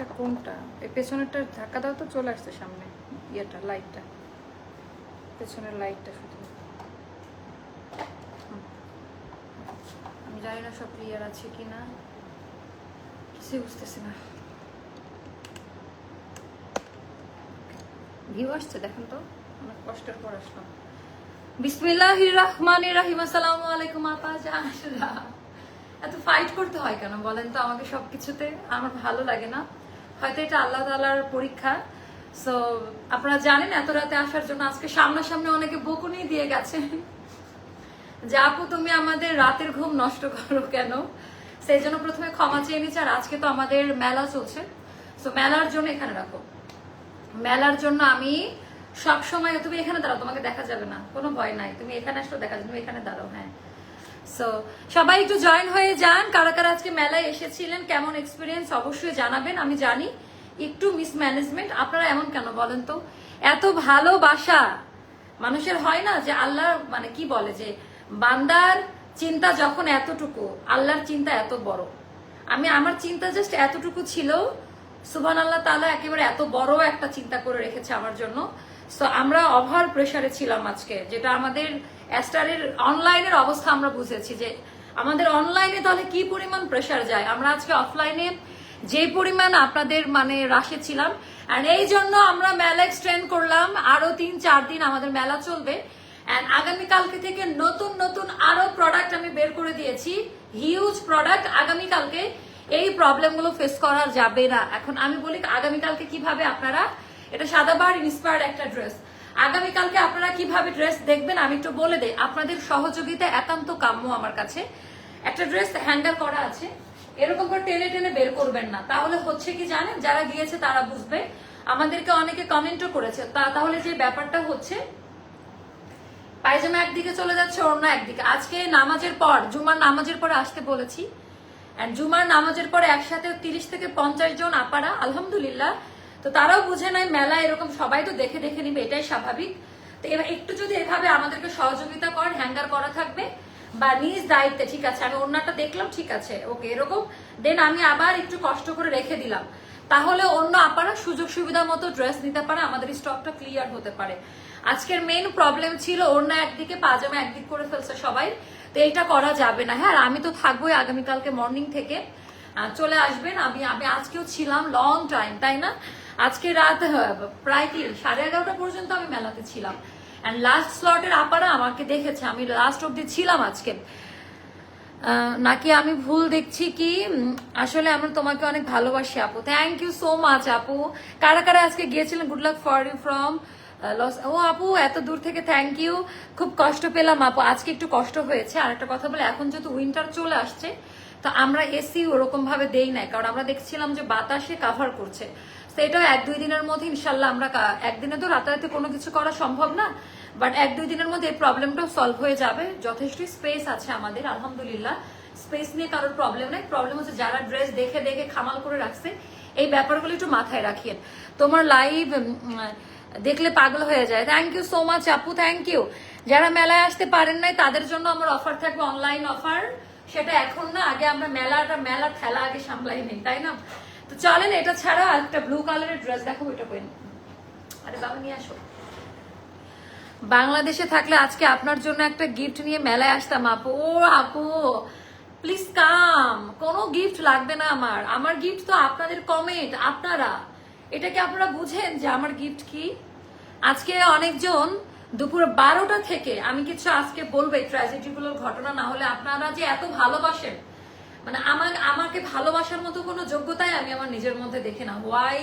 এটা কোনটা? এই পেছনেরটা ধাক্কা দাও তো চলে আসছে সামনে। ইয়েটা, লাইটটা। পেছনের লাইটটা শুধু। আমি জানি না সব ক্লিয়ার আছে কি না কিছুই বুঝতেছি না। ভিউ আসছে, দেখেন তো। অনেক কষ্টের পর আসলাম। বিসমিল্লাহির রহমানির রহিম। আসসালামু আলাইকুম, আপা জানরা এত ফাইট করতে হয় কেন বলেন তো আমাকে সবকিছুতে? আমার ভালো লাগে না। হয়তো এটা আল্লাহ তালার পরীক্ষা। সো আপনারা জানেন এত রাতে আসার জন্য আজকে সামনাসামনি অনেকে বকুনি দিয়ে গেছে যে তুমি আমাদের রাতের ঘুম নষ্ট করো কেন? সেই জন্য প্রথমে ক্ষমা চেয়ে নিচ্ছি, আর আজকে তো আমাদের মেলা চলছে। সো মেলার জন্য এখানে রাখো। মেলার জন্য আমি সব সময় তুমি এখানে দাঁড়াও, তোমাকে দেখা যাবে না। কোনো ভয় নাই। তুমি এখানে আসলে দেখা যাবে, তুমি এখানে দাঁড়াও হ্যাঁ। সো সবাই একটু জয়েন হয়ে যান। কারা কারা আজকে মেলায় এসেছিলেন, কেমন এক্সপিরিয়েন্স অবশ্যই জানাবেন, আমি জানি। একটু মিসম্যানেজমেন্ট আপনারা এমন কেন বলেন তো? এত ভালোবাসা। মানুষের হয় না যে আল্লাহ মানে কি বলে যে, বান্দার চিন্তা যখন এতটুকু, আল্লাহর চিন্তা এত বড়। আমি, আমার চিন্তা জাস্ট এতটুকু ছিল সুবান আল্লাহ তালা একেবারে এত বড় একটা চিন্তা করে রেখেছে আমার জন্য। সো আমরা ওভার প্রেশারে ছিলাম আজকে, যেটা আমাদের অ্যাস্টারের অনলাইনের অবস্থা আমরা বুঝেছি যে আমাদের অনলাইনে তাহলে কি পরিমাণ প্রেশার যায়? আমরা আজকে অফলাইনে যে পরিমাণ আপনাদের মানে রাশে ছিলাম আর এই জন্য আমরা মেলা এক্সটেন্ড করলাম। আরও তিন, চার দিন আমাদের মেলা চলবে। অ্যান্ড আগামীকালকে থেকে নতুন নতুন আরও প্রোডাক্ট আমি বের করে দিয়েছি। হিউজ প্রোডাক্ট আগামীকালকে। এই প্রবলেমগুলো ফেস করা যাবে না। এখন আমি বলি আগামীকালকে কীভাবে আপনারা, এটা সাদাবার ইন্সপায়ার্ড একটা ড্রেস আগামীকালকে আপনারা কীভাবে ড্রেস দেখবেন আমি একটু বলে দেই। আপনাদের সহযোগিতা একান্ত কাম্য আমার কাছে। একটা ড্রেস হ্যান্ডেল করা আছে। এরকম করে টেনে টেনে বের করবেন না। তাহলে হচ্ছে কি জানেন? যারা গিয়েছে তারা বুঝবে। আমাদেরকে অনেকে কমেন্টও করেছে। তা তাহলে যে ব্যাপারটা হচ্ছে, পায়জামা একদিকে চলে যাচ্ছে অন্য একদিকে। আজকে নামাজের পর, জুমার নামাজের পরে আসতে বলেছি। জুমার নামাজের পরে একসাথে তিরিশ থেকে পঞ্চাশ জন আপারা, আলহামদুলিল্লাহ তো তারাও বুঝে নাই মেলা এরকম সবাই তো দেখে দেখে নিবে, এটাই স্বাভাবিক। তো এবার একটু যদি এভাবে আমাদেরকে সহযোগিতা করেন হ্যাঙ্গার করা থাকবে, বা নিজ দায়িত্বে, ঠিক আছে, আমি অন্যটা দেখলাম, ঠিক আছে, ওকে, এরকম, দেন আমি আবার একটু কষ্ট করে রেখে দিলাম। তাহলে অন্য আপারা সুযোগ সুবিধা মতো ড্রেস নিতে পারে, আমাদের স্টকটা ক্লিয়ার হতে পারে। আজকের মেইন প্রবলেম ছিল অন্য একদিকে, পাজামা একদিক করে ফেলছে সবাই, তো এইটা করা যাবে না। হ্যাঁ আমি তো থাকবোই আগামীকালকে মর্নিং থেকে। চলে আসবেন। আমি আমি আজকেও ছিলাম লং টাইম তাই না? আজকে রাত প্রায় কি, সাড়ে এগারোটা পর্যন্ত আমি মেলাতে ছিলাম। অ্যান্ড লাস্ট স্লটের আপারা আমাকে দেখেছে। আমি লাস্ট অব্দি ছিলাম আজকে। নাকি আমি ভুল দেখছি কি? আসলে আমরা তোমাকে অনেক ভালোবাসি, আপু। থ্যাংক ইউ সো মাচ আপু। কারা কারা আজকে গিয়েছিলেন? Good luck for you from loss ও, আপু, এত দূর থেকে থ্যাংক ইউ খুব কষ্ট পেলাম, আপু। আজকে একটু কষ্ট হয়েছে। আর একটা কথা বলে, এখন যেহেতু উইন্টার চলে আসছে তো আমরা এসি ওরকম ভাবে দেই নাই, কারণ আমরা দেখছিলাম যে বাতাসে কাভার করছে। তো এটাও এক দুই দিনের মধ্যে ইনশাল্লাহ আমরা একদিনে তো রাতারাতি কোনো কিছু করা সম্ভব না বাট এক দুই দিনের মধ্যে এই প্রবলেমটাও সলভ হয়ে যাবে। যথেষ্ট স্পেস আছে আমাদের, আলহামদুলিল্লাহ। স্পেস নিয়ে কারোর প্রবলেম নেই প্রবলেম হচ্ছে যারা ড্রেস দেখে দেখে খামাল করে রাখছে, এই ব্যাপারগুলো একটু মাথায় রাখিয়েন। তোমার লাইভ দেখলে পাগল হয়ে যায়। থ্যাংক ইউ সো মাচ আপু থ্যাংক ইউ যারা মেলায় আসতে পারেন নাই, তাদের জন্য আমার অফার থাকবে অনলাইন অফার সেটা এখন না, আগে আমরা মেলাটা, মেলা খেলা আগে সামলাই নিই, তাই না? তো চলেন, এটা ছাড়া একটা ব্লু কালারের ড্রেস দেখো ওইটা পেন আরে বাবা, নিয়ে আসো। বাংলাদেশে থাকলে আজকে আপনার জন্য একটা গিফট নিয়ে মেলায় আসতাম, আপু। ও আপু প্লিজ কাম কোনো গিফট লাগবে না আমার। আমার গিফট তো আপনাদের কমেন্ট আপনারা। এটা কি আপনারা বুঝেন যে আমার গিফট কি? আজকে অনেকজন দুপুর বারোটা থেকে আমি কিছু আজকে বলব এই ট্র্যাজেডিগুলোর ঘটনা, না হলে আপনারা যে এত ভালোবাসেন মানে আমার, আমাকে ভালোবাসার মতো কোনো যোগ্যতাই আমি আমার নিজের মধ্যে দেখি না। ওয়াই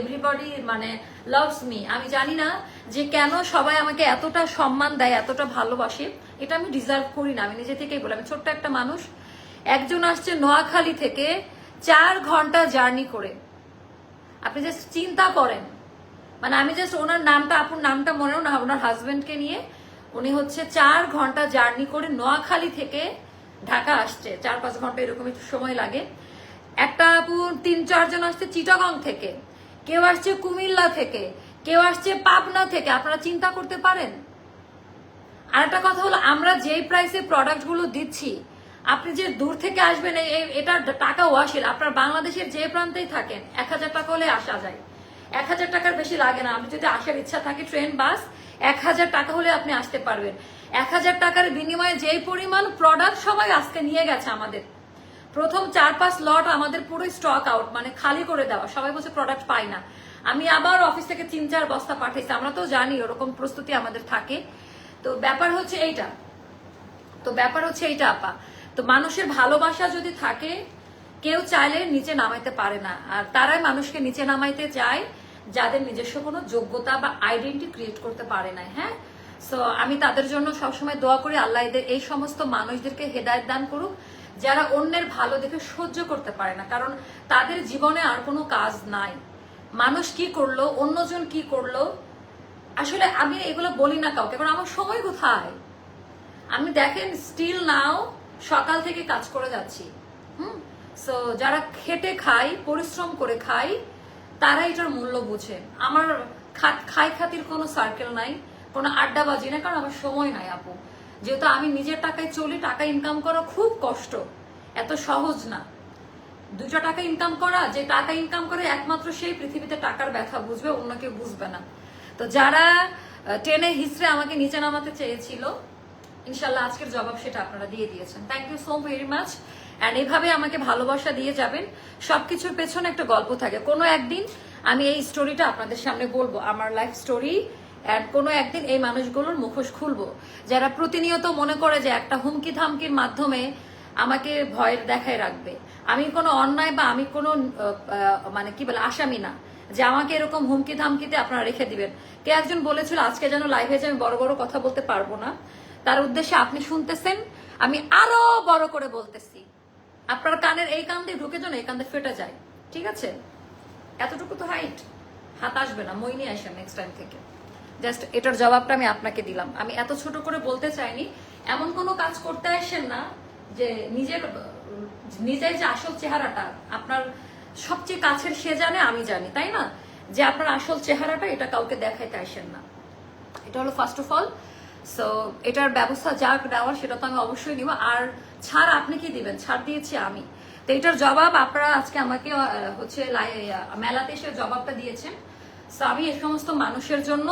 এভরিবডি মানে লাভস মি আমি জানি না যে কেন সবাই আমাকে এতটা সম্মান দেয়, এতটা ভালোবাসে। এটা আমি ডিজার্ভ করি না, আমি নিজে থেকেই বলি। আমি ছোট্ট একটা মানুষ। একজন আসছে নোয়াখালী থেকে চার ঘণ্টা জার্নি করে। আপনি জাস্ট চিন্তা করেন মানে আমি জাস্ট ওনার নামটা, আপুর নামটা মনেও না, ওনার হাজবেন্ডকে নিয়ে। উনি হচ্ছে চার ঘণ্টা জার্নি করে নোয়াখালী থেকে ঢাকা আসছে। চার পাঁচ ঘণ্টা এরকম একটু সময় লাগে। একটা আপু তিন চারজন আসছে চিটাগং থেকে। কেউ আসছে কুমিল্লা থেকে। কেউ আসছে পাবনা থেকে। আপনারা চিন্তা করতে পারেন। আর একটা কথা হলো, আমরা যেই প্রাইসে প্রোডাক্টগুলো দিচ্ছি, আপনি যে দূর থেকে আসবেন এটা টাকা ওয়াসিল আপনার বাংলাদেশের যে প্রান্তেই থাকেন, এক হাজার টাকা হলে আসা যায়। এক হাজার টাকার বেশি লাগে না। আপনি যদি আসার ইচ্ছা থাকে, ট্রেন, বাস, এক হাজার টাকা হলে আপনি আসতে পারবেন। এক হাজার টাকার বিনিময়ে যেই পরিমাণ প্রোডাক্ট সবাই আজকে নিয়ে গেছে আমাদের। প্রথম চার পাঁচ লট আমাদের পুরো স্টক আউট মানে খালি করে দেওয়া। সবাই বলছে প্রোডাক্ট পাই না। আমি আবার অফিস থেকে তিন চার বস্তা পাঠাইছি। আমরা তো জানি ওরকম প্রস্তুতি আমাদের থাকে। তো ব্যাপার হচ্ছে এইটা। তো ব্যাপার হচ্ছে এইটা, আপা। তো মানুষের ভালোবাসা যদি থাকে, কেউ চাইলে নিচে নামাইতে পারে না। আর তারাই মানুষকে নিচে নামাইতে চায়। যাদের নিজস্ব কোনো যোগ্যতা বা আইডেন্টি ক্রিয়েট করতে পারে না হ্যাঁ? সো আমি তাদের জন্য সবসময় দোয়া করি, আল্লাহ এদের এই সমস্ত মানুষদেরকে হেদায়ত দান করুক, যারা অন্যের ভালো দেখে সহ্য করতে পারে না। কারণ তাদের জীবনে আর কোনো কাজ নাই। মানুষ কি করল, অন্যজন কি করল? আসলে আমি এগুলো বলি না কাউকে, কারণ আমার সময় কোথায়? আমি দেখেন স্টিল নাও সকাল থেকে কাজ করে যাচ্ছি। হুম? সো যারা খেটে খাই পরিশ্রম করে খাই তারা এটার মূল্য বুঝে। আমার খাই খাতির কোনো সার্কেল নাই, কোনো আড্ডাবাজি না কারণ আমার সময় নাই আপু। যেহেতু আমি নিজের টাকায় চলি, টাকা ইনকাম করা খুব কষ্ট। এত সহজ না। দুটো টাকা ইনকাম করা, যে টাকা ইনকাম করে একমাত্র সেই পৃথিবীতে টাকার ব্যথা বুঝবে, অন্য কেউ বুঝবে না। তো যারা টেনে হিসড়ে আমাকে নিচে নামাতে চেয়েছিল, ইনশাল্লাহ আজকের জবাব সেটা আপনারা দিয়ে দিয়েছেন। Thank you so very much and এভাবে আমাকে ভালোবাসা দিয়ে যাবেন, সবকিছুর পেছনে একটা গল্প থাকে। কোনো একদিন আমি এই স্টোরিটা আপনাদের সামনে বলব, আমার লাইফ স্টোরি অ্যান্ড কোনো একদিন এই মানুষগুলোর মুখোশ খুলবো। যারা প্রতিনিয়ত মনে করে যে একটা হুমকি ধামকির মাধ্যমে আমাকে ভয় দেখায় রাখবে। আমি কোনো অন্যায় বা আমি কোনো মানে কি বলে, আসামি না। যে আমাকে এরকম হুমকি ধামকিতে আপনারা রেখে দিবেন। কে একজন বলেছিল, আজকে যেন লাইভে যে আমি বড় বড় কথা বলতে পারব না। তার উদ্দেশ্যে আপনি শুনতেছেন, আমি আরও বড় করে বলতেছি। আপনার কানের এই কান দিয়ে ঢুকে যান, এই কান দিয়ে ফেটে যায়। ঠিক আছে? এতটুকু তো হাইট হাত আসবে না, মই নিয়ে আসেন নেক্সট টাইম থেকে। জাস্ট এটার জবাবটা আমি আপনাকে দিলাম। আমি এত ছোট করে বলতে চাইনি। এমন কোনো কাজ করতে আসেন না যে নিজের নিজের যে আসল চেহারাটা, আপনার সবচেয়ে কাছের সে জানে, আমি জানি, তাই না? যে আপনার আসল চেহারাটা এটা কাউকে দেখাইতে আসেন না। এটা হলো ফার্স্ট অফ অল সো এটার ব্যবস্থা যা দেওয়ার সেটা তো আমি অবশ্যই নিব। আর ছাড় আপনি কি দিবেন? ছাড় দিয়েছি আমি। তো এটার জবাব আপনারা আজকে আমাকে হচ্ছে মেলাতে এসে জবাবটা দিয়েছেন। সো আমি এই সমস্ত মানুষের জন্য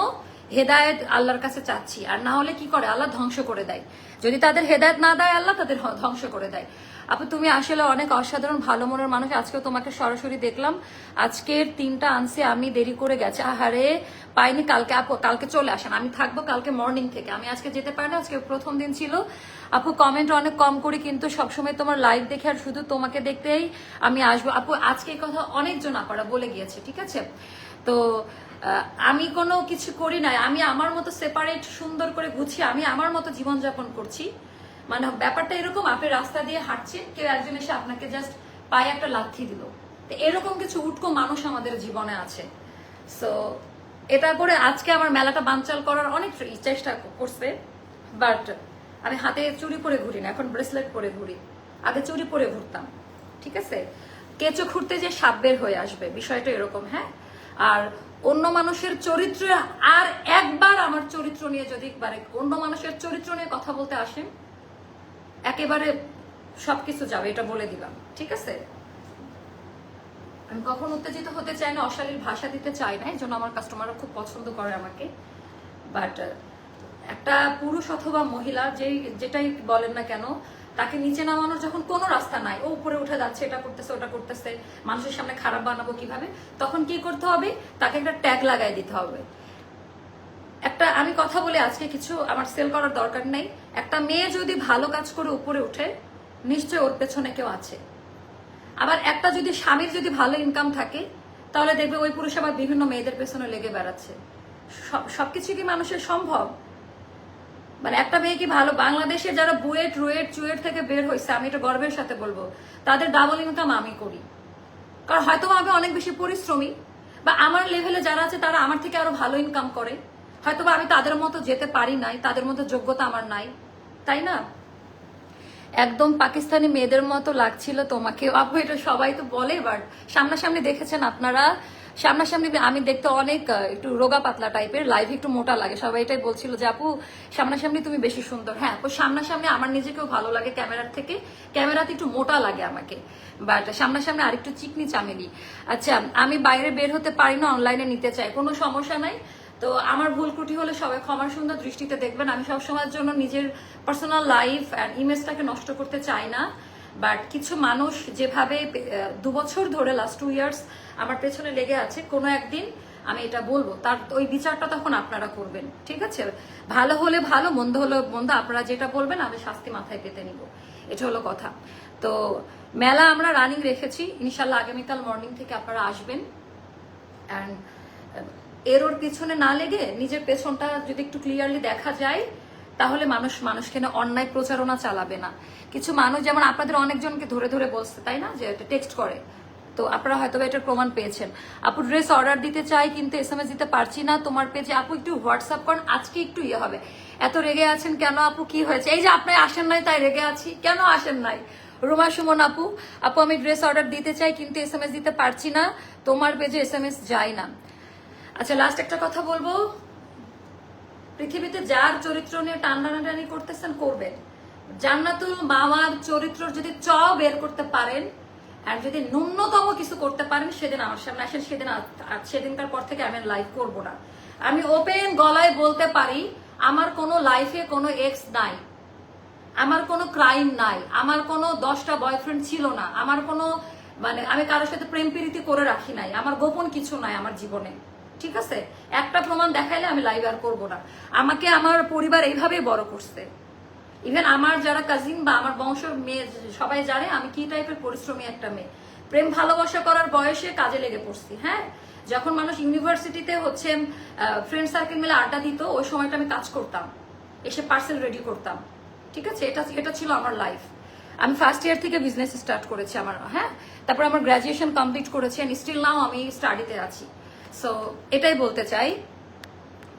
হেদায়েত আল্লাহর কাছে চাচ্ছি। আর না হলে কি করে? আল্লাহ ধ্বংস করে দেয়। যদি তাদের হেদায়ত না দেয়, আল্লাহ তাদের ধ্বংস করে দেয়। আপু, তুমি আসলে অনেক অসাধারণ, ভালো মনের মানুষ। আজকেও তোমাকে সরাসরি দেখলাম। আজকের তিনটা আনসে আমি দেরি করে গেছে। আহারে, পাইনি কালকে। আপু, কালকে চলে আসেন। আমি থাকব কালকে মর্নিং থেকে। আমি আজকে যেতে পারি না, আজকে প্রথম দিন ছিল। আপু কমেন্ট অনেক কম করি, কিন্তু সবসময় তোমার লাইভ দেখে আর শুধু তোমাকে দেখতেই আমি আসব। আপু, আজকে এই কথা অনেকজন আপারা বলে গিয়েছে, ঠিক আছে? তো আমি কোনো কিছু করি নাই। আমি আমার মতো সেপারেট সুন্দর করে গুছিয়ে আমি আমার মতো জীবনযাপন করছি। মানে ব্যাপারটা এরকম, আপনি রাস্তা দিয়ে হাঁটছেন কেউ একজন এসে আপনাকে জাস্ট পায়ে একটা লাথি দিল। তো এরকম কিছু উটকো মানুষ আমাদের জীবনে আছে। সো এটা করে আজকে আমার মেলাটা বানচাল করার অনেক চেষ্টা করছে বাট আমি হাতে চুরি পরে ঘুরি না, এখন ব্রেসলেট পরে ঘুরি। আগে চুরি পরে ঘুরতাম, ঠিক আছে? কেঁচো ঘুরতে যে সাপ বের হয়ে আসবে, বিষয়টা এরকম হ্যাঁ? আর অন্য মানুষের চরিত্র, আর একবার আমার চরিত্র নিয়ে যদি মানে অন্য মানুষের চরিত্র নিয়ে কথা বলতে আসেন, একেবারে সবকিছু যাবে, এটা বলে দিলাম, ঠিক আছে? আমি কখন উত্তেজিত হতে চাই না অশালীর ভাষা দিতে চাই না এই জন্য আমার কাস্টমাররা খুব পছন্দ করে আমাকে। বাট একটা পুরুষ অথবা মহিলা, যেই, যেটাই বলেন না কেন তাকে নিচে নামানোর যখন কোনো রাস্তা নাই, ও উপরে উঠে যাচ্ছে, এটা করতেছে, ওটা করতেছে, মানুষের সামনে খারাপ বানাবো কীভাবে? তখন কি করতে হবে? তাকে একটা ট্যাগ লাগাই দিতে হবে। একটা, আমি কথা বলে আজকে কিছু, আমার সেল করার দরকার নেই। একটা মেয়ে যদি ভালো কাজ করে উপরে উঠে নিশ্চয় ওর পেছনে কেউ আছে। আবার একটা যদি স্বামীর যদি ভালো ইনকাম থাকে, তাহলে দেখবে ওই পুরুষ আবার বিভিন্ন মেয়েদের পেছনে লেগে বেড়াচ্ছে। সবকিছু কি মানুষের সম্ভব? মানে একটা মেয়ে কি ভালো? বাংলাদেশে যারা বুয়েট, রুয়েট, চুয়েট থেকে বের হয়েছে আমি এটা গর্বের সাথে বলব, তাদের ডাবল ইনকাম আমি করি। কারণ হয়তো আমি অনেক বেশি পরিশ্রমী, বা আমার লেভেলে যারা আছে, তারা আমার থেকে আরও ভালো ইনকাম করে। হয়তো আমি তাদের মতো যেতে পারি নাই, তাদের মতো যোগ্যতা আমার নাই। তাই না? একদম পাকিস্তানি মেয়েদের মতো লাগছিল তোমাকে আপু, এটা সবাই তো বলে বাট সামনাসামনি দেখেছেন আপনারা? সামনাসামনি আমি দেখতে অনেক একটু রোগা পাতলা টাইপের লাইভ একটু মোটা লাগে। সবাই এটাই বলছিল যে, আপু, সামনাসামনি তুমি বেশি সুন্দর। হ্যাঁ আপু সামনাসামনি আমার নিজেকেও ভালো লাগে ক্যামেরার থেকে। ক্যামেরাতে একটু মোটা লাগে আমাকে। বাট সামনাসামনি আরেকটু চিকনি চামেলি। আচ্ছা আমি বাইরে বের হতে পারি না অনলাইনে নিতে চাই। কোনো সমস্যা নাই। তো আমার ভুল ত্রুটি হলে সবাই ক্ষমার সুন্দর দৃষ্টিতে দেখবেন। আমি সবসময়ের জন্য নিজের পার্সোনাল লাইফ অ্যান্ড ইমেজটাকে নষ্ট করতে চাই না। বাট কিছু মানুষ যেভাবে দু বছর ধরে লাস্ট টু ইয়ার্স আমার পেছনে লেগে আছে, কোনো একদিন আমি এটা বলব। তার, ওই বিচারটা তখন আপনারা করবেন, ঠিক আছে? ভালো হলে ভালো, মন্দ হলে মন্দ, আপনারা যেটা বলবেন আমি শাস্তি মাথায় পেতে নিব। এটা হলো কথা। তো মেলা আমরা রানিং রেখেছি ইনশাল্লাহ আগামীকাল মর্নিং থেকে আপনারা আসবেন। অ্যান্ড এর ওর পিছনে না লেগে নিজের পেছনটা যদি একটু ক্লিয়ারলি দেখা যায় তাহলে মানুষ মানুষকে না অন্যায় প্রচারণা চালাবে না। কিছু মানুষ যেমন আপনাদের অনেকজনকে ধরে ধরে বলছে, তাই না? যে টেক্সট করে। তো আপনারা হয়তো এটার প্রমাণ পেয়েছেন। আপু ড্রেস অর্ডার দিতে চাই, কিন্তু এস এম এস দিতে পারছি না। তোমার পেজে আপু একটু হোয়াটসঅ্যাপ করেন, আজকে একটু ইয়ে হবে। এত রেগে আছেন কেন আপু? কি হয়েছে? এই যে আপনি আসেন নাই, তাই রেগে আছি। কেন আসেন নাই? রুমা সুমন আপু আপু আমি ড্রেস অর্ডার দিতে চাই, কিন্তু এস এম এস দিতে পারছি না। তোমার পেজে এস এম এস যায় না। আচ্ছা লাস্ট একটা কথা বলব। পৃথিবীতে যার চরিত্র নিয়ে টানাটানি করতেছেন, করবেন। জান্নাতুল মামার চরিত্র যদি চ বের করতে পারেন, আর যদি ন্যূনতম কিছু করতে পারেন, সেদিন আমার সামনে আসেন, সেদিন সেদিনকার পর থেকে আমি লাইভ করব না। আমি ওপেন গলায় বলতে পারি, আমার কোনো লাইফে কোনো এক্স নাই। আমার কোনো ক্রাইম নাই। আমার কোনো দশটা বয়ফ্রেন্ড ছিল না। আমার কোনো মানে আমি কারোর সাথে প্রেম প্রীতি করে রাখি নাই। আমার গোপন কিছু নাই আমার জীবনে। ঠিক আছে? একটা প্রমাণ দেখাইলে আমি লাইভ আর করব না। আমাকে আমার পরিবার এইভাবে বড় করছে। ইভেন আমার যারা কাজিন বা আমার বংশের মেয়ে সবাই জানে, আমি কি টাইপের পরিশ্রমী একটা মেয়ে? প্রেম ভালোবাসা করার বয়সে কাজে লেগে পড়ছি হ্যাঁ? যখন মানুষ ইউনিভার্সিটিতে হচ্ছে ফ্রেন্ড সার্কেল মিলে আড্ডা দিত, ওই সময়টা আমি কাজ করতাম। এসে পার্সেল রেডি করতাম। ঠিক আছে? এটা এটা ছিল আমার লাইফ আমি ফার্স্ট ইয়ার থেকে বিজনেস স্টার্ট করেছি আমার হ্যাঁ? তারপর আমার গ্রাজুয়েশন কমপ্লিট করেছি স্টিল নাও আমি স্টাডিতে আছি। সো এটাই বলতে চাই।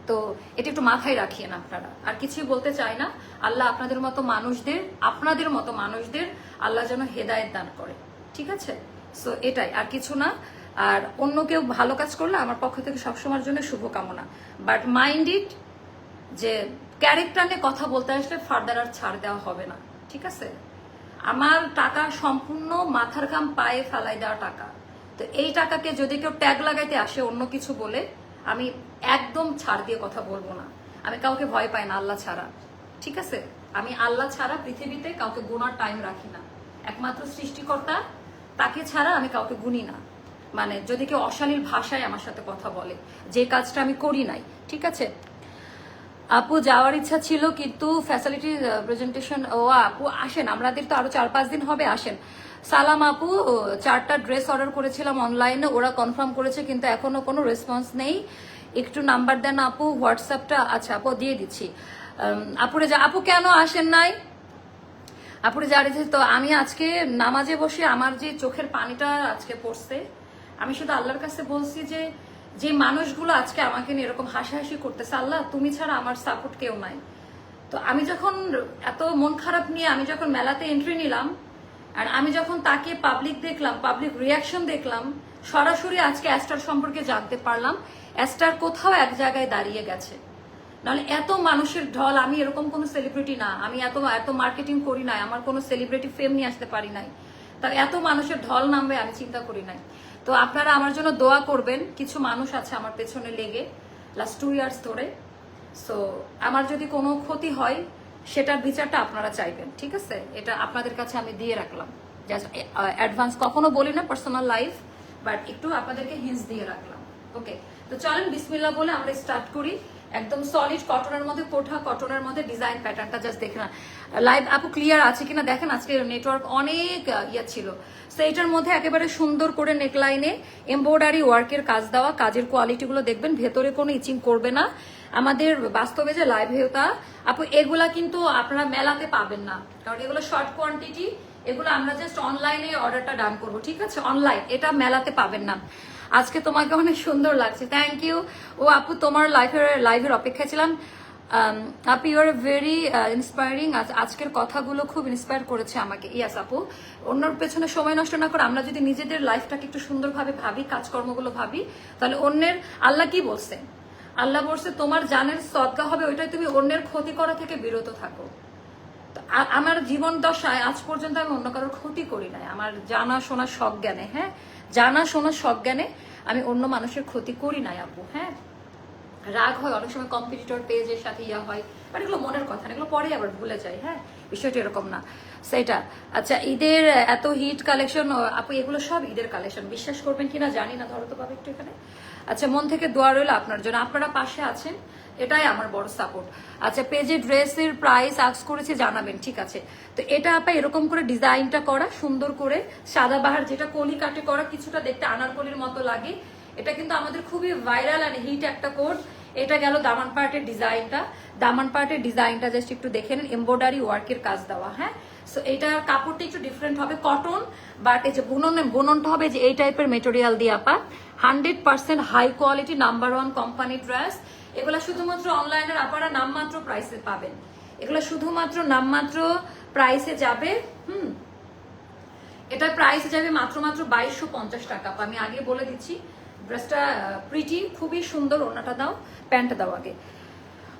তো এটা একটু মাথায় রাখিয়েন আপনারা। আর কিছুই বলতে চাই না। আল্লাহ আপনাদের মতো মানুষদের, আপনাদের মতো মানুষদের আল্লাহ যেন হেদায়েত দান করে। ঠিক আছে? সো এটাই। আর কিছু না। আর অন্য কেউ ভালো কাজ করলে আমার পক্ষ থেকে সবসময়ের জন্য শুভকামনা। বাট মাইন্ড ইট যে ক্যারেক্টার নিয়ে কথা বলতে আসলে ফার্দার আর ছাড় দেওয়া হবে না। ঠিক আছে? আমার টাকা সম্পূর্ণ মাথার ঘাম পায়ে ফেলাই দেওয়া টাকা। তো এই টাকাকে যদি কেউ ট্যাগ লাগাইতে আসে, অন্য কিছু বলে, আমি একদম ছাড় দিয়ে কথা বলব না। আমি কাউকে ভয় পাই না, আল্লাহ ছাড়া। ঠিক আছে? আমি আল্লাহ ছাড়া পৃথিবীতে কাউকে গোনার টাইম রাখি না। একমাত্র সৃষ্টিকর্তা, তাকে ছাড়া আমি কাউকে গুনি না। মানে যদি কেউ অশালীল ভাষায় আমার সাথে কথা বলে, যে কাজটা আমি করি নাই, ঠিক আছে? আপু, যাওয়ার ইচ্ছা ছিল, কিন্তু ফ্যাসিলিটি প্রেজেন্টেশন ও আপু আসেন। আমাদের তো আরও চার পাঁচ দিন হবে, আসেন। সালাম আপু, চারটা ড্রেস অর্ডার করেছিলাম অনলাইনে ওরা কনফার্ম করেছে, কিন্তু এখনও কোনো রেসপন্স নেই। একটু নাম্বার দেন আপু হোয়াটসঅ্যাপটা আচ্ছা আপু, দিয়ে দিচ্ছি। আপুরে যা, আপু কেন আসেন নাই? আপুরে জানিয়েছে তো আমি আজকে নামাজে বসে আমার যে চোখের পানিটা আজকে পড়ছে, আমি শুধু আল্লাহর কাছে বলছি যে যে মানুষগুলো আজকে আমাকে নিয়ে এরকম হাসাহাসি করতেছে, আল্লাহ, তুমি ছাড়া আমার সাপোর্ট কেউ নাই। তো আমি যখন এত মন খারাপ নিয়ে, আমি যখন মেলাতে এন্ট্রি নিলাম আর আমি যখন তাকে পাবলিক দেখলাম পাবলিক রিয়াকশন দেখলাম, সরাসরি আজকে অ্যাস্টার সম্পর্কে জানতে পারলাম অ্যাস্টার কোথাও এক জায়গায় দাঁড়িয়ে গেছে। নাহলে এত মানুষের ঢল, আমি এরকম কোনো সেলিব্রিটি না। আমি এত এত মার্কেটিং করি নাই, আমার কোনো সেলিব্রিটি ফেম নিয়ে আসতে পারি নাই। তা এত মানুষের ঢল নামবে, আমি চিন্তা করি নাই। তো আপনারা আমার জন্য দোয়া করবেন, কিছু মানুষ আছে আমার পেছনে লেগে লাস্ট টু ইয়ার্স ধরে। সো আমার যদি কোনো ক্ষতি হয় সেটার বিচারটা আপনারা চাইবেন, ঠিক আছে? এটা আপনাদের কাছে আমি দিয়ে রাখলাম। জাস্ট অ্যাডভান্স কখনো বলি না পার্সোনাল লাইফ বাট একটু আপনাদেরকে হিন্স দিয়ে রাখলাম। ওকে তো চলেন বিসমিল্লা বলে আমরা স্টার্ট করি। একদম সলিড কটনের মধ্যে, কোঠা কটনের মধ্যে ডিজাইন প্যাটার্নটা জাস্ট দেখে না লাইভ আপু ক্লিয়ার আছে কিনা? দেখেন, আজকে নেটওয়ার্ক অনেক ইয়ে ছিল। তো এটার মধ্যে একেবারে সুন্দর করে নেকলাইনে এমব্রয়ডারি ওয়ার্কের কাজ দেওয়া, কাজের কোয়ালিটিগুলো দেখবেন, ভেতরে কোনো ইচিং করবে না। আমাদের বাস্তবে যে লাইভ হেউতা আপু, এগুলা কিন্তু আপনারা মেলাতে পাবেন না। কারণ এগুলো শর্ট কোয়ান্টিটি এগুলো আমরা জাস্ট অনলাইনে অর্ডারটা ডান করব, ঠিক আছে? অনলাইন এটা মেলাতে পাবেন না। আজকে তোমাকে অনেক সুন্দর লাগছে। থ্যাংক ইউ ও, আপু, তোমার লাইফের লাইভের অপেক্ষা ছিলাম। আপু ইউর ভেরি ইন্সপায়ারিং আজকের কথাগুলো খুব ইন্সপায়ার করেছে আমাকে। ইয়াস আপু। অন্যর পেছনে সময় নষ্ট না করে আমরা যদি নিজেদের লাইফটাকে একটু সুন্দরভাবে ভাবি, কাজকর্মগুলো ভাবি, তাহলে অন্যের আল্লাহ কি বলছে? আল্লাহ বলছে, তোমার জানের সদকা হবে, ওইটাই তুমি অন্যের ক্ষতি করা থেকে বিরত থাকো। আমার জীবন দশায়, আজ পর্যন্ত আমি অন্য কারোর ক্ষতি করি নাই। আমার জানা শোনা সজ্ঞানে হ্যাঁ? জানা শোনা সজ্ঞানে আমি অন্য মানুষের ক্ষতি করি নাই আপু হ্যাঁ? রাগ হয়, অনেক সময় কম্পিটিটর পেজের সাথে ইয়া হয় বাট এগুলো মনের কথা এগুলো পরে আবার ভুলে যায় হ্যাঁ? বিষয়টা এরকম না। সেটা আচ্ছা ঈদের, এত হিট কালেকশন আপু, এগুলো সব ঈদের কালেকশন বিশ্বাস করবেন কিনা জানি না, ধরো তো পাবে একটু এখানে। আচ্ছা মন থেকে দোয়া রইল আপনার জন্য। আপনারা পাশে আছেন, এটাই আমার বড় সাপোর্ট আচ্ছা পেজে ড্রেসের প্রাইস আক্স করেছে, জানাবেন, ঠিক আছে। তো এটা আপা এরকম করে ডিজাইনটা করা, সুন্দর করে, সাদা বাহার যেটা কলি কাটে করা, কিছুটা দেখতে আনারকলির মতো লাগে। এটা কিন্তু আমাদের খুবই ভাইরাল অ্যান্ড হিট একটা কোড এটা গেল দামান পার্টের ডিজাইনটা। দামান পার্টের ডিজাইনটা জাস্ট একটু দেখে নেন এমব্রয়ডারি ওয়ার্কের কাজ দেওয়া হ্যাঁ? সো এটার কাপড়টা একটু ডিফারেন্ট হবে কটন বাট এই যে বুনন, বুননটা হবে যে এই টাইপের মেটেরিয়াল দিয়ে আপা hundred percent high quality number one company dress. এগুলা শুধুমাত্র অনলাইনের আপারা নামমাত্র প্রাইসে পাবেন। এগুলো শুধুমাত্র নামমাত্র প্রাইসে যাবে, হুম, এটার প্রাইস যাবে মাত্র মাত্র বাইশশো পঞ্চাশ টাকা। আমি আগে বলে দিচ্ছি, ড্রেসটা প্রিটি খুবই সুন্দর, ওনাটা দাও, প্যান্টটা দাও আগে।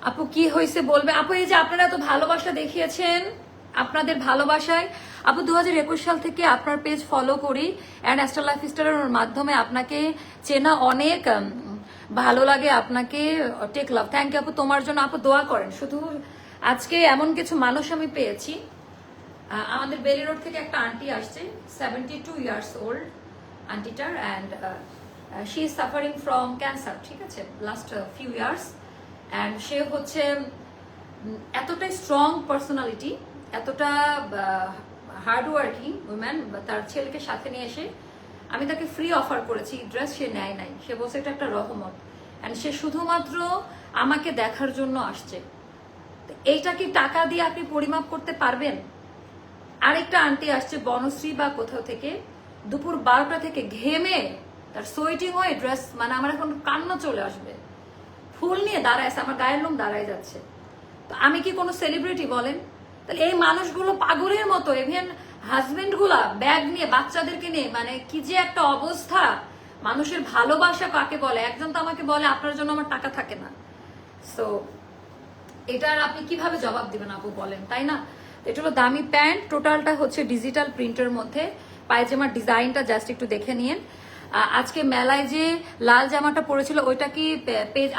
আপু কি হয়েছে বলবে? আপু, এই যে আপনারা এত ভালোবাসা দেখিয়েছেন, আপনাদের ভালোবাসায় আপু দু হাজার একুশ সাল থেকে আপনার পেজ ফলো করি অ্যান্ড অ্যাস্ট্রা লাইফ স্টাইলের মাধ্যমে আপনাকে চেনা অনেক ভালো লাগে, আপনাকে টেক লাভ থ্যাংক ইউ আপু, তোমার জন্য আপু দোয়া করেন। শুধু আজকে এমন কিছু মানুষ আমি পেয়েছি আমাদের বেলি রোড থেকে একটা আন্টি আসছে seventy two years old আন্টিটার and she is suffering from cancer ঠিক আছে? লাস্ট ফিউ ইয়ার্স অ্যান্ড সে হচ্ছে এতটাই স্ট্রং পার্সোনালিটি এতটা হার্ড ওয়ার্কিং উম্যান তার ছেলেকে সাথে নিয়ে এসে আমি তাকে ফ্রি অফার করেছি ড্রেস সে নেয় নাই। সে বলছে, এটা একটা রহমত। অ্যান্ড সে শুধুমাত্র আমাকে দেখার জন্য আসছে। এইটা কি টাকা দিয়ে আপনি পরিমাপ করতে পারবেন? আরেকটা আন্টি আসছে বনশ্রী বা কোথাও থেকে, দুপুর বারোটা থেকে ঘেমে তার সোয়েটিং হয়ে ড্রেস মানে আমার এখন কান্না চলে আসবে। ফুল নিয়ে দাঁড়ায় আছে, আমার গায়ের লোম দাঁড়ায় যাচ্ছে। তো আমি কি কোনো সেলিব্রিটি বলেন? তাহলে এই মানুষগুলো পাগলের মতো ইভেন হাজবেন্ডগুলা ব্যাগ নিয়ে, বাচ্চাদেরকে নিয়ে মানে কি যে একটা অবস্থা। মানুষের ভালোবাসা কাকে বলে? একজন তো আমাকে বলে, আপনার জন্য আমার টাকা থাকে না। সো এটার আপনি কীভাবে জবাব দিবেন আপু বলেন, তাই না? এটা হলো দামি প্যান্ট, টোটালটা হচ্ছে ডিজিটাল প্রিন্টের মধ্যে। পায়জামার ডিজাইনটা জাস্ট একটু দেখে নিন। আজকে মেলায় যে লাল জামাটা পরেছিল, ওইটা কি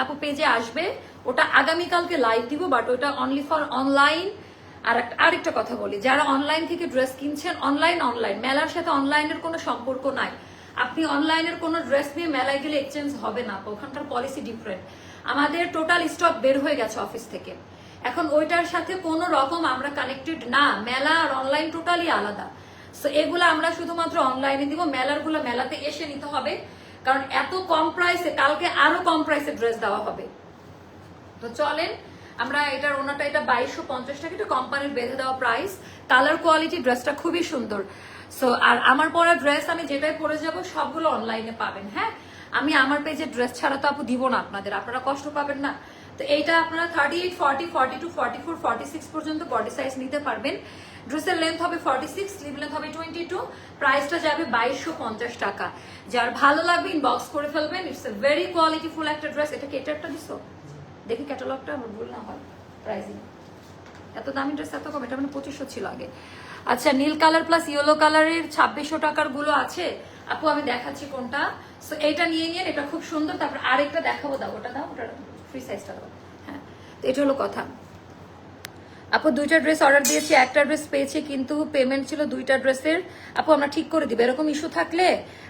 আপু পেজে আসবে? ওটা আগামীকালকে লাইভ দিব বাট ওটা অনলি ফর অনলাইন আর একটা আরেকটা কথা বলি, যারা অনলাইন থেকে ড্রেস কিনছেন অনলাইন অনলাইন মেলার সাথে অনলাইনের কোনো সম্পর্ক নাই। আপনি অনলাইনের কোনো ড্রেস নিয়ে মেলায় গেলে এক্সচেঞ্জ হবে না ওখানকার পলিসি ডিফারেন্ট আমাদের টোটাল স্টক বের হয়ে গেছে অফিস থেকে। এখন ওইটার সাথে কোনো রকম আমরা কানেক্টেড না, মেলা আর অনলাইন টোটালি আলাদা। সো এগুলো আমরা শুধুমাত্র অনলাইনে দিব মেলারগুলো মেলাতে এসে নিতে হবে। কারণ এত কম প্রাইসে কালকে আরও কম প্রাইসে ড্রেস দেওয়া হবে। তো চলেন আমরা এটার ওনাটা, এটা বাইশশো পঞ্চাশ টাকা, এটা কোম্পানির বেঁধে দেওয়া প্রাইস কালার কোয়ালিটি ড্রেসটা খুবই সুন্দর। সো আর আমার পরা ড্রেস আমি যেটাই পরে যাব, সবগুলো অনলাইনে পাবেন হ্যাঁ? আমি আমার পেজে ড্রেস ছাড়া তো আপু দিব না আপনাদের, আপনারা কষ্ট পাবেন না। তো এইটা আপনারা thirty eight forty forty two forty four forty six পর্যন্ত বডি সাইজ নিতে পারবেন। ড্রেসের লেন্থ হবে ফর্টি সিক্স স্লিভ লেন্থ হবে টোয়েন্টি টু প্রাইসটা যাবে বাইশশো পঞ্চাশ টাকা। যার ভালো লাগবে ইনবক্স করে ফেলবেন। ইটস এ ভেরি কোয়ালিটিফুল একটা ড্রেস এটা কি, এটা একটা দিছো? দেখি ক্যাটালগটা আমার ভুল না হয় প্রাইজিং এত দামি ড্রেস এত কম, এটা মানে পঁচিশশো ছিল আগে। আচ্ছা নীল কালার প্লাস ইয়েলো কালারের ছাব্বিশশো টাকারগুলো আছে? আপু, আমি দেখাচ্ছি কোনটা। সো এইটা নিয়ে নিয়ে এটা খুব সুন্দর, তারপর আরেকটা দেখাবো, দাও, ওটা দাও, ওটা ফ্রি সাইজটা দাও। হ্যাঁ তো এটা হলো কথা। আপু, দুইটা ড্রেস অর্ডার দিয়েছি, একটা ড্রেস পেয়েছি, কিন্তু পেমেন্ট ছিল দুইটা ড্রেসের আপু, আমরা ঠিক করে দিব, এরকম ইস্যু থাকলে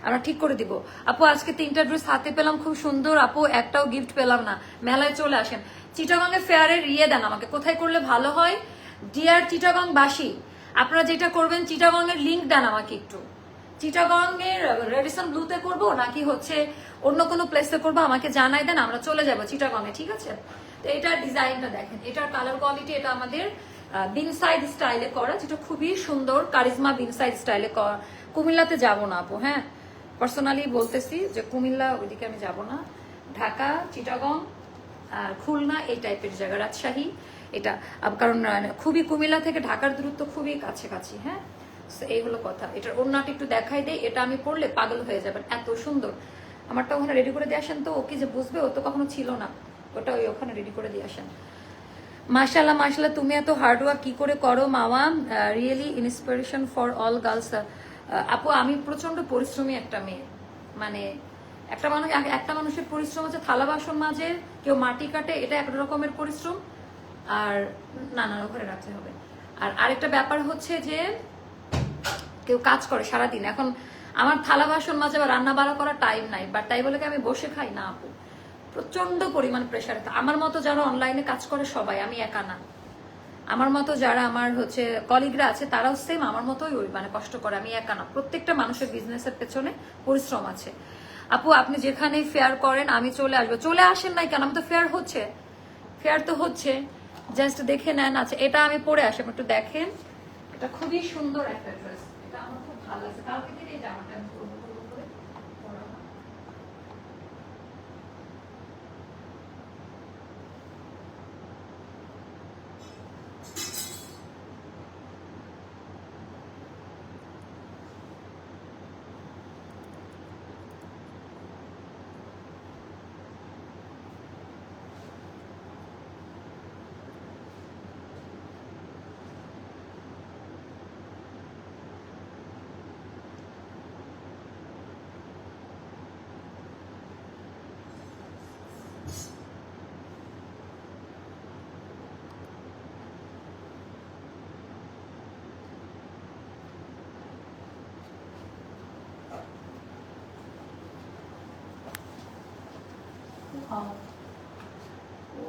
আমরা ঠিক করে দিব। আপু, আজকে তিনটা ড্রেস হাতে পেলাম, খুব সুন্দর। আপু, একটাও গিফট পেলাম না। মেলায় চলে আসেন। চিটাগঙ্গে ফেয়ারের ইয়ে দেন আমাকে, কোথায় করলে ভালো হয়? ডিয়ার চিটাগং বাসী, আপনারা যেটা করবেন চিটাগঙ্গের লিঙ্ক দেন আমাকে একটু। চিটাগঙ্গের রেডিসন ব্লুতে করব, নাকি হচ্ছে অন্য কোনো প্লেসে করব, আমাকে জানাই দেন, আমরা চলে যাব চিটাগঙ্গে ঠিক আছে? তো এটার ডিজাইনটা দেখেন, এটার কালার কোয়ালিটি এটা আমাদের বিন সাইড স্টাইলে করা, যেটা খুবই সুন্দর কারিজমা বিন সাইড স্টাইলে করা কুমিল্লাতে যাব না আপু হ্যাঁ? পার্সোনালি বলতেছি যে কুমিল্লা ওইদিকে আমি যাব না। ঢাকা, চিটাগং, আর খুলনা, এই টাইপের জায়গা, রাজশাহী, এটা কারণ খুবই কুমিল্লা থেকে ঢাকার দূরত্ব খুবই কাছাকাছি হ্যাঁ? এই হলো কথা। এটার অন্যটা একটু দেখাই দেই, এটা আমি পড়লে পাগল হয়ে যাবেন, এত সুন্দর। আমারটা ওখানে রেডি করে দিয়ে আসেন তো, ও কি যে বুঝবে, ও তো কখনো ছিল না। ওটা ওই ওখানে রেডি করে দিয়ে আসেন। মাশাল্লাহ মাশাল্লাহ তুমি এত হার্ড ওয়ার্ক কি করে করো মামা? Really inspiration for all girls আপু, আমি প্রচণ্ড পরিশ্রমী একটা মেয়ে। মানে একটা মানুষ একটা মানুষের পরিশ্রম হচ্ছে থালা বাসন মাঝে কেউ মাটি কাটে, এটা এক রকমের পরিশ্রম। আর না না ওখানে রাখতে হবে। আর আরেকটা ব্যাপার হচ্ছে যে, কেউ কাজ করে সারাদিন। এখন আমার থালা বাসন মাঝে বা রান্না বাড়া করার টাইম নাই বাট তাই বলে কি আমি বসে খাই? না, আপু। প্রচণ্ড পরিমাণ প্রেশার আমার মতো যারা অনলাইনে কাজ করে সবাই, আমি একা না। আমার মতো যারা আমার হচ্ছে কলিগরা আছে, তারাও সেম আমার মতোই ওই মানে কষ্ট করে, আমি একা না। প্রত্যেকটা মানুষের বিজনেসের পেছনে পরিশ্রম আছে। আপু, আপনি যেখানে ফেয়ার করেন, আমি চলে আসব। চলে আসেন নাই কেন? আমি তো ফেয়ার হচ্ছে। ফেয়ার তো হচ্ছে। জাস্ট দেখে নেন আচ্ছা এটা আমি পরে আসি। একটু দেখেন। এটা খুবই সুন্দর একটা ড্রেস এটা আমার খুব ভালো লাগছে। কালকে থেকে এই জামাটা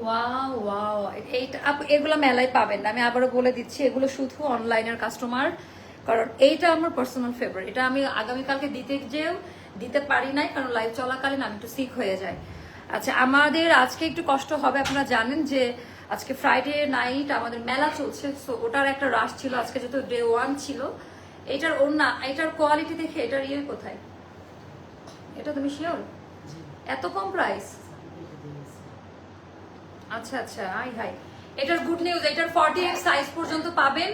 ওয়াও ওয়াও। এইটা এগুলো মেলায় পাবেন না। আমি আবারও বলে দিচ্ছি এগুলো শুধু অনলাইনের কাস্টমার কারণ এইটা আমার পার্সোনাল ফেভারিট এটা আমি আগামীকালকে দিতে যেও দিতে পারি নাই কারণ লাইভ চলাকালীন আমি একটু সিক হয়ে যাই। আচ্ছা আমাদের আজকে একটু কষ্ট হবে আপনারা জানেন যে আজকে ফ্রাইডে নাইট আমাদের মেলা চলছে সো ওটার একটা রাশ ছিল আজকে যেহেতু ডে ওয়ান ছিল। এটার অন্য এটার কোয়ালিটি দেখে এটার ইয়ে কোথায়? এটা তুমি শিওর এত কম প্রাইস আচ্ছা আচ্ছা আই, হাই। এটার গুড নিউজ এটার 48 সাইজ পর্যন্ত পাবেন।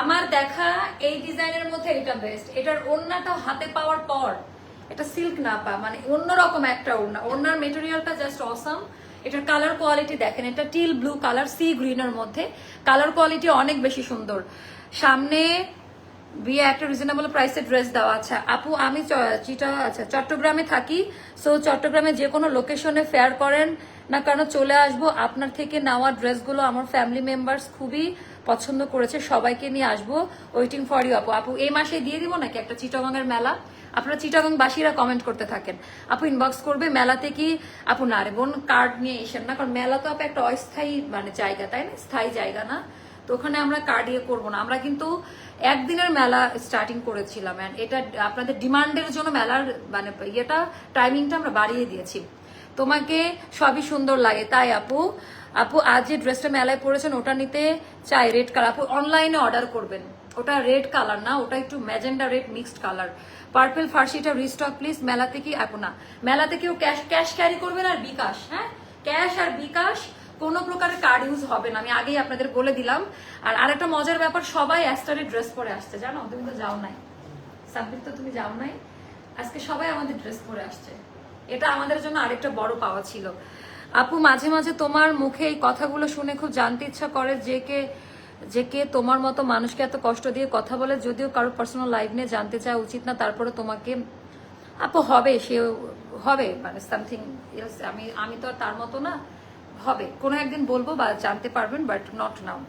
আমার দেখা এই ডিজাইনের মধ্যে এটা বেস্ট এটার ওড়নাটা হাতে পাওয়ার পর, এটা সিল্ক না পা মানে অন্যরকম একটা ওড়না। ওড়নার মেটেরিয়ালটা জাস্ট অসাম এটার কালার কোয়ালিটি দেখেন, এটা টিল ব্লু কালার সি গ্রিনের মধ্যে। কালার কোয়ালিটি অনেক বেশি সুন্দর। সামনে বিয়ে একটা রিজনেবল প্রাইসে ড্রেস দেওয়া আচ্ছা আপু, আমি চিটা আচ্ছা চট্টগ্রামে থাকি সো চট্টগ্রামে যে কোনো লোকেশনে ফেয়ার করেন না কেন চলে আসব। আপনার থেকে নেওয়া ড্রেসগুলো আমার ফ্যামিলি মেম্বার্স খুবই পছন্দ করেছে, সবাইকে নিয়ে আসব ওয়েটিং ফর ইউ আপু। আপু, এই মাসে দিয়ে দিব নাকি একটা চিটাগংয়ের মেলা? আপনারা চিটাগং বাসীরা কমেন্ট করতে থাকেন। আপু ইনবক্স করবে, মেলাতে কি? আপু, না রে বোন কার্ড নিয়ে এসেন না, কারণ মেলা তো আপু একটা অস্থায়ী মানে জায়গা, তাই না? স্থায়ী জায়গা না। তো ওখানে আমরা কার্ড ইয়ে করব না। আমরা কিন্তু একদিনের মেলা স্টার্টিং করেছিলাম এটা আপনাদের ডিমান্ডের জন্য মেলার মানে ইয়েটা টাইমিংটা আমরা বাড়িয়ে দিয়েছি। তোমাকে সবই সুন্দর লাগে। তাই আপু আপু আজ যে ড্রেসটা মেলায় পরেছেন ওটা নিতে চাই রেড কালার আপু অনলাইনে অর্ডার করবেন। ওটা রেড কালার না, ওটা একটু magenta red mixed colour purple ফার্সিটা restock please মেলাতে কি, আপু না। মেলাতে কেউ ক্যাশ ক্যাশ ক্যারি করবেন আর বিকাশ হ্যাঁ? ক্যাশ আর বিকাশ কোনো প্রকারের কার্ড ইউজ হবে না। আমি আগেই আপনাদের বলে দিলাম। আর আরেকটা মজার ব্যাপার, সবাই অ্যাস্টারের ড্রেস পরে আসছে। জানো, তুমি তো যাও নাই। সাব্বির তো তুমি যাও নাই। আজকে সবাই আমাদের ড্রেস পরে আসছে। এটা আমাদের জন্য আরেকটা বড় পাওয়া ছিল। আপু, মাঝে মাঝে তোমার মুখে এই কথাগুলো শুনে খুব জানতে ইচ্ছা করে যে কে যে কে তোমার মতো মানুষকে এত কষ্ট দিয়ে কথা বলে। যদিও কারও পার্সোনাল লাইফ নিয়ে জানতে চাওয়া উচিত না, তারপরে তোমাকে আপু, হবে সে হবে মানে সামথিং আমি আমি তো আর তার মতো না। হবে। কোনো একদিন বলব বা জানতে পারবেন বাট নট নাও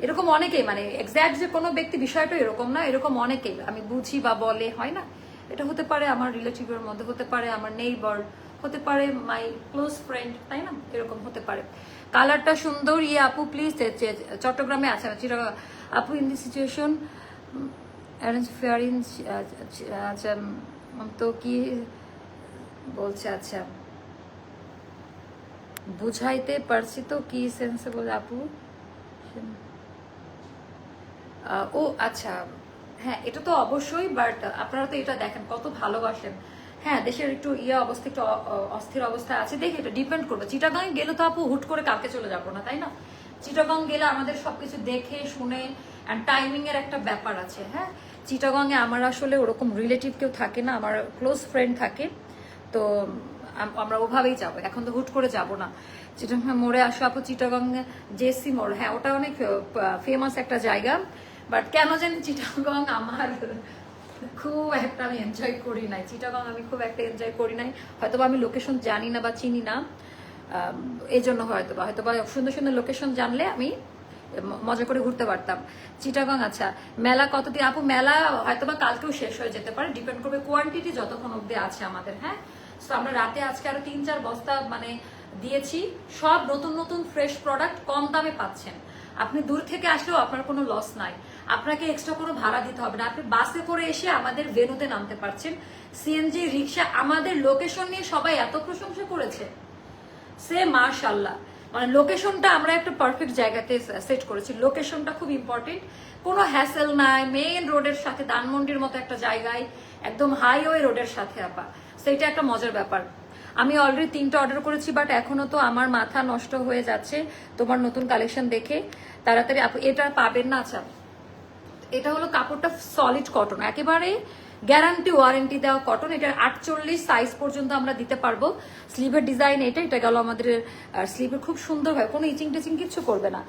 এরকম অনেকেই মানে এক্স্যাক্ট যে কোনো ব্যক্তি বিষয়টা এরকম না এরকম অনেকেই। আমি বুঝি বা বলে হয় না? এটা হতে পারে আমার রিলেটিভের মধ্যে হতে পারে আমার নেইবার হতে পারে মাই ক্লোজ ফ্রেন্ড তাই না? এরকম হতে পারে। কালারটা সুন্দর। ইয়ে আপু প্লিজ চট্টগ্রামে আছে আপু in the situation arrange fair in আচ্ছা উম, তো কি বলছে আচ্ছা। বুঝাইতে পারছি তো কি সেন্সে বলে আপু ও আচ্ছা হ্যাঁ এটা তো অবশ্যই বাট আপনারা তো এটা দেখেন, কত ভালোবাসেন। হ্যাঁ দেশের একটু ইয়ে অবস্থা, একটু অস্থির অবস্থা আছে। দেখে এটা ডিপেন্ড করবে। চিটাগাং গেলে তো আপু হুট করে কালকে চলে যাব না, তাই না? চিটাগাং গেলে আমাদের সবকিছু দেখে, শুনে অ্যান্ড টাইমিং এর একটা ব্যাপার আছে হ্যাঁ? চিটাগাং এ আমার আসলে ওরকম রিলেটিভ কেউ থাকে না, আমার ক্লোজ ফ্রেন্ড থাকে। তো আমরা ওভাবেই যাব। এখন তো হুট করে যাব না। চিটাগাং মোড়ে আসো আপু চিটাগাং জেসি মোড়। হ্যাঁ ওটা অনেক ফেমাস একটা জায়গা। বাট কেন জানি চিটাগাং আমার খুব একটা আমি এনজয় করি নাই। চিটাগাং আমি খুব একটা এনজয় করি নাই। হয়তো আমি লোকেশন জানি না বা চিনি না। এই জন্য হয়তো বা হয়তো বা সুন্দর সুন্দর লোকেশন জানলে আমি মজা করে ঘুরতে পারতাম। চিটাগাং আচ্ছা মেলা কতদিন আপু, মেলা হয়তো বা কালকেও শেষ হয়ে যেতে পারে। ডিপেন্ড করবে কোয়ান্টিটি যতক্ষণ অব্দি আছে আমাদের হ্যাঁ? তো আমরা রাতে আজকে আরও তিন চার বস্তা মানে দিয়েছি। সব নতুন নতুন ফ্রেশ প্রোডাক্ট কম দামে পাচ্ছেন। আপনি দূর থেকে আসলেও আপনার কোনো লস নাই। আপনাকে এক্সট্রা কোনো ভাড়া দিতে হবে না। আপনি বাসে করে এসে আমাদের ভেনুতে নামতে পারছেন। সিএনজি রিক্সা আমাদের লোকেশন নিয়ে সবাই এত প্রশংসা করেছে। সে মার্শাল্লাহ মানে লোকেশনটা আমরা একটা পারফেক্ট জায়গাতে সেট করেছি। লোকেশনটা খুব ইম্পর্টেন্ট কোনো হ্যাসেল নাই। মেইন রোডের সাথে ধানমন্ডির মতো একটা জায়গায়, একদম হাইওয়ে রোডের সাথে আপা। সেইটা একটা মজার ব্যাপার। আমি অলরেডি তিনটা অর্ডার করেছি বাট এখনও তো আমার মাথা নষ্ট হয়ে যাচ্ছে তোমার নতুন কালেকশন দেখে। তাড়াতাড়ি এটা পাবেন না আচ্ছা। এটা হলো কাপড়টা সলিড কটন একেবারে গ্যারান্টি ওয়ারেন্টি দেওয়া কটন এটা আটচল্লিশ সাইজ পর্যন্ত আমরা দিতে পারব। স্লিভের ডিজাইন এটা এটা গেল আমাদের স্লিভের খুব সুন্দর হয়, কোনো ইচিং টিচিং কিচ্ছু করবে না।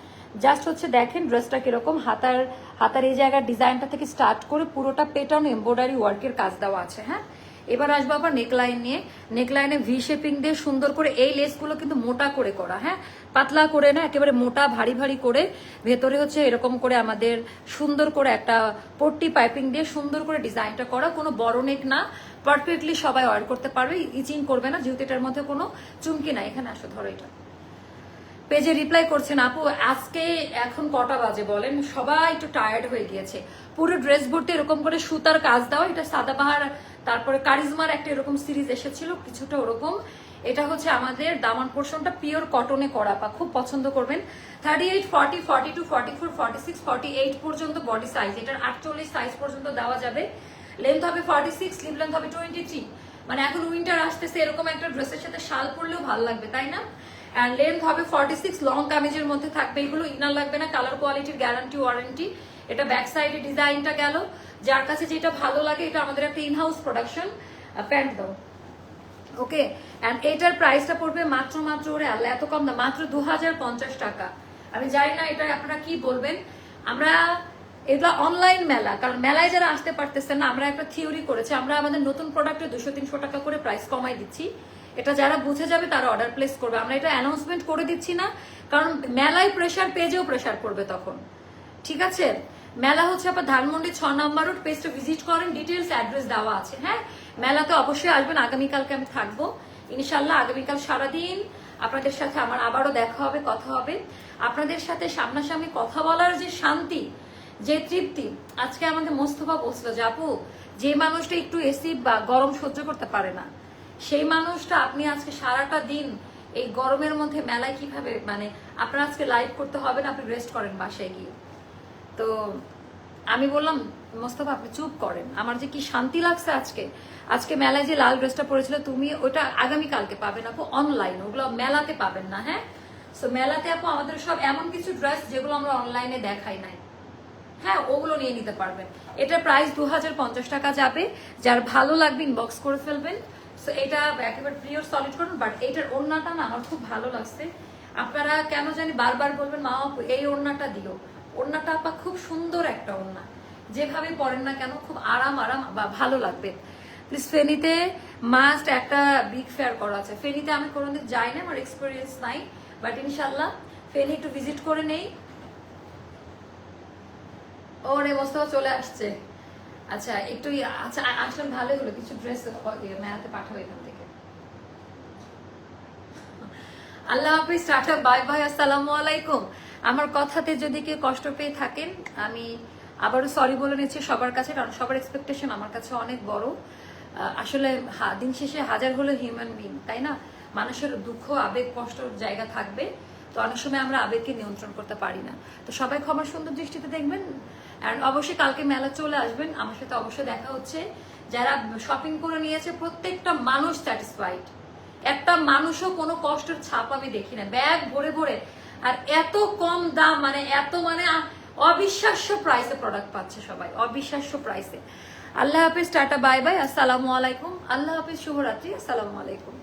জাস্ট হচ্ছে দেখেন ড্রেসটা কীরকম, হাতার হাতার এই জায়গার ডিজাইনটা থেকে স্টার্ট করে পুরোটা পেটানো এমব্রয়ডারি ওয়ার্কের কাজ দেওয়া আছে হ্যাঁ? এবার আসব আবার নেকলাইন নিয়ে। নেকলাইনে ভি শেপিং দিয়ে সুন্দর করে এই লেসগুলো কিন্তু মোটা করে করা হ্যাঁ? পাতলা করে না, একেবারে মোটা, ভারী ভারী করে। ভেতরে হচ্ছে এরকম করে আমাদের সুন্দর করে একটা পট্টি পাইপিং দিয়ে সুন্দর করে ডিজাইনটা করা। কোনো বড় নেক না পারফেক্টলি সবাই অয়ার করতে পারবে, ইচিং করবে না, যেহেতু এটার মধ্যে কোনো চুমকি নাই। এখানে আসো, ধরো এটা। পেজে রিপ্লাই করছেন, আপু, আজকে এখন কটা বাজে বলেন? সবাই একটু টায়ার্ড হয়ে গিয়েছে। পুরো ড্রেস ভর্তি এরকম করে সুতার কাজ দাও এটা সাদাবাহার, তারপরে কারিজমার একটা এরকম সিরিজ এসেছিল, কিছুটা ওরকম। এটা হচ্ছে আমাদের দামান পোর্শনটা পিওর কটনে করা পা, খুব পছন্দ করবেন। Thirty eight forty forty two forty four forty six forty eight পর্যন্ত বডি সাইজ এটার আটচল্লিশ সাইজ পর্যন্ত দেওয়া যাবে। লেন্থ হবে ফর্টি সিক্স স্লিভ লেন্থ হবে টোয়েন্টি থ্রি মানে এখন উইন্টার আসতেছে, এরকম একটা ড্রেসের সাথে শাল পরলেও ভালো লাগবে, তাই না? লেন্থ হবে ফর্টি সিক্স লং কামিজের মধ্যে থাকবে। এগুলো ইনার লাগবে না কালার কোয়ালিটির গ্যারান্টি ওয়ারেন্টি এটা ব্যাক সাইডে ডিজাইনটা গেল। যার কাছে যেটা ভালো লাগে, এটা আমাদের একটা ইনহাউস প্রোডাকশন প্যান্ট দাও। ওকে অ্যান্ড এটার প্রাইসটা পড়বে মাত্র মাত্র ওরে এত কম না, মাত্র দু হাজার পঞ্চাশ টাকা। আমি জানি না এটা আপনারা কি বলবেন। আমরা, এটা অনলাইন মেলা, কারণ মেলায় যারা আসতে পারতেছে না, আমরা একটা থিওরি করেছি। আমরা আমাদের নতুন প্রোডাক্টে দুশো তিনশো টাকা করে প্রাইস কমাই দিচ্ছি। এটা যারা বুঝে যাবে তারা অর্ডার প্লেস করবে। আমরা এটা অ্যানাউন্সমেন্ট করে দিচ্ছি না, কারণ মেলায় প্রেশার পেজেও প্রেশার পড়বে তখন। ঠিক আছে? মেলা হচ্ছে আপনার ধানমন্ডি ছ নম্বর রোড পেজটা ভিজিট করেন ডিটেলস অ্যাড্রেস দেওয়া আছে হ্যাঁ? মেলাতে অবশ্যই আসবেন, আগামীকালকে আমি থাকব। ইনশাল্লাহ আগামীকাল সারাদিন আপনাদের সাথে আমার আবারও দেখা হবে, কথা হবে। আপনাদের সাথে সামনাসামনি কথা বলার যে শান্তি, যে তৃপ্তি, আজকে আমাদের মোস্তফা বলছিল, যে আপু, যে মানুষটা একটু এসি বা গরম সহ্য করতে পারে না সেই মানুষটা আপনি আজকে সারাটা দিন এই গরমের মধ্যে মেলায় কীভাবে মানে আপনার আজকে লাইভ করতে হবে না, আপনি রেস্ট করেন বাসায় গিয়ে। তো আমি বললাম, মোস্তফা, আপনি চুপ করেন। আমার যে কি শান্তি লাগছে আজকে? আজকে মেলায় যে লাল ড্রেসটা পরেছিল, তুমি ওটা আগামী কালকে পাবেন আপু অনলাইন ওগুলো মেলাতে পাবেন না হ্যাঁ? সো মেলাতে আপু, আমাদের সব এমন কিছু ড্রেস যেগুলো আমরা অনলাইনে দেখাই নাই। হ্যাঁ ওগুলো নিয়ে নিতে পারবেন। এটা প্রাইস দু হাজার পঞ্চাশ টাকা যাবে। যার ভালো লাগবে ইনবক্স করে ফেলবেন। সো এটা একেবারে প্রিয়র সলিড করুন বাট এটার ওড়নাটা না আমার খুব ভালো লাগছে। আপনারা কেন জানি বারবার বলবেন, মা, আপু, এই ওড়নাটা দিও। ওড়নাটা আপা খুব সুন্দর একটা ওড়না। যেভাবে পরেন না কেন, খুব আরাম আরাম, বা ভালো লাগবে। প্লিজ ফেনীতে মাস্ট একটা বিগ ফেয়ার করা আছে। ফেনীতে আমি কোনোদিন যাই না আমার এক্সপিরিয়েন্স নাই বাট ইনশাল্লাহ ফেনী একটু ভিজিট করে নেই। ওরে, মোস্তফা চলে আসছে। আচ্ছা একটু আচ্ছা আ- আসলে ভালোই হলো। কিছু ড্রেস মেলাতে পাঠাবো এখান থেকে। আল্লাহ হাফিজ, টাটা, বাই বাই, আসসালামু আলাইকুম। আমার কথাতে যদি কেউ কষ্ট পেয়ে থাকেন, আমি আবারও সরি বলে নিচ্ছি সবার কাছে, কারণ সবার এক্সপেকটেশন আমার কাছে অনেক বড়। আসলে দিন শেষে হাজার হলো হিউম্যান বিং তাই না? মানুষের দুঃখ, আবেগ, কষ্ট জায়গা থাকবে। তো অনেক সময় আমরা আবেগকে নিয়ন্ত্রণ করতে পারি না। তো সবাই ক্ষমার সুন্দর দৃষ্টিতে দেখবেন। অ্যান্ড অবশ্যই কালকে মেলা চলে আসবেন। আমার সাথে অবশ্যই দেখা হচ্ছে। যারা শপিং করে নিয়েছে, প্রত্যেকটা মানুষ স্যাটিসফাইড একটা মানুষও কোনো কষ্টের ছাপ আমি দেখি না। ব্যাগ ভরে ভরে। আর এত কম দাম মানে এত মানে অবিশ্বাস্য প্রাইসে প্রোডাক্ট পাচ্ছে সবাই। অবিশ্বাস্য প্রাইসে আল্লাহ হাফিজ, টাটা, বাই বাই। আসসালামু আলাইকুম। আল্লাহ হাফিজ, শুভরাত্রি। আসসালামু আলাইকুম।